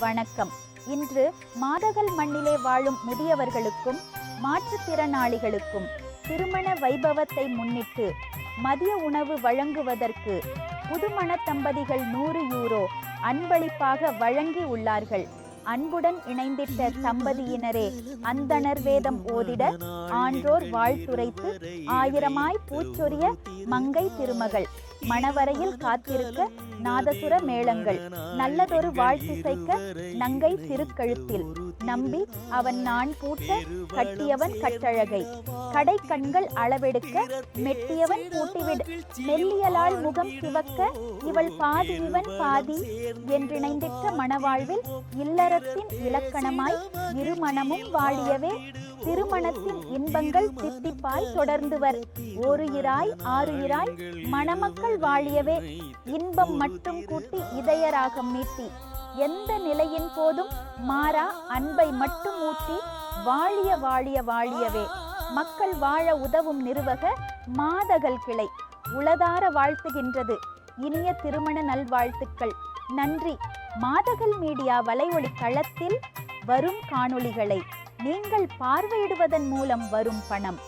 வணக்கம். இன்று மாதகல் மண்ணிலே வாழும் முதியவர்களுக்கும் மாற்றுத்திறனாளிகளுக்கும் திருமண வைபவத்தை முன்னிட்டு மதிய உணவு வழங்குவதற்கு புதுமண தம்பதிகள் நூறு யூரோ அன்பளிப்பாக வழங்கி உள்ளார்கள். அன்புடன் இணைந்திட்ட தம்பதியினரே அந்தனர் வேதம் ஓதிட ஆன்றோர் வாழ்த்துரைத்து ஆயிரமாய் பூச்சொரிய மங்கை திருமகள். மணவரையில் காத்திருக்க நாதசுர மேளங்கள். நல்லதொரு வாழ்த்திசைக்க நங்கை திருக்கழுத்தில். நம்பி அவன் நான் பூட்ட கட்டியவன் கட்டழகை. கடை கண்கள் அளவெடுக்க மெட்டியவன் பூட்டிவிடு. மெல்லியலால் முகம் சிவக்க இவள் பாதி இவன் பாதி என்றிணைந்திட்ட மணவாழ்வில் இல்லறத்தின் இலக்கணமாய் இருமணமும் வாழியவே திருமணத்தின் இன்பங்கள் தித்திப்பாய் தொடர்ந்துவர். ஒரு இராய் ஆறு இராய் மணமக்கள் வாழியவே. இன்பம் மட்டும் கூட்டி இதயராகம் மீட்டி எந்த நிலையின் போதும் மாறா அன்பை மட்டும் ஊட்டி வாழிய வாழிய வாழியவே. மக்கள் வாழ உதவும் நிறுவக மாதகல் கிளை. உளதார வாழ்த்துகின்றது இனிய திருமண நல்வாழ்த்துக்கள். நன்றி. மாதகல் மீடியா வலைஒளி களத்தில் வரும் காணொளிகளை நீங்கள் பார்வையிடுவதன் மூலம் வரும் பணம்.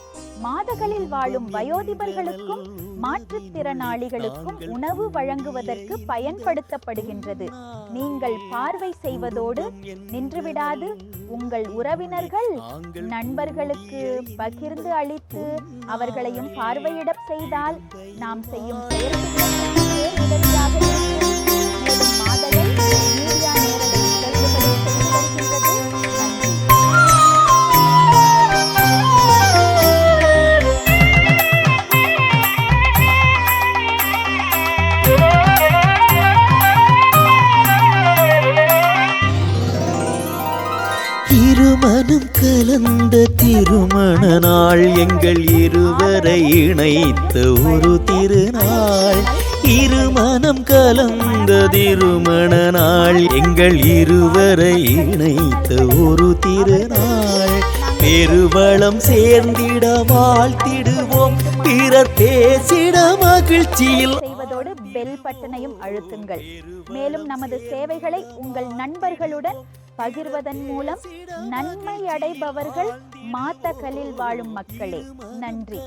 மாதகளில் வாழும் வயோதிபர்களுக்கும் மாற்றுத்திறனாளிகளுக்கும் உணவு வழங்குவதற்கு பயன்படுத்தப்படுகின்றது. நீங்கள் பார்வை செய்வதோடு நின்றுவிடாது. உங்கள் உறவினர்கள் நண்பர்களுக்கு பகிர்ந்து அளித்து அவர்களையும் பார்வையிடப் செய்தால் நாம் செய்யும் செயல்களுக்கு மனம் கலந்த திருமண நாள் எங்கள் இருவரை இணைத்த ஒரு திருநாள். இருமனம் கலந்த திருமண நாள் எங்கள் இருவரை இணைத்த ஒரு திருநாள். பெருவளம் சேர்ந்திட வாழ்த்திடுவோம். பிறர் பேசிட மகிழ்ச்சியில் பெல் பட்டனையும் அழுத்துங்கள். மேலும் நமது சேவைகளை உங்கள் நண்பர்களுடன் பகிர்வதன் மூலம் நன்மை அடைபவர்கள் மாத்தகலில் வாழும் மக்களே. நன்றி.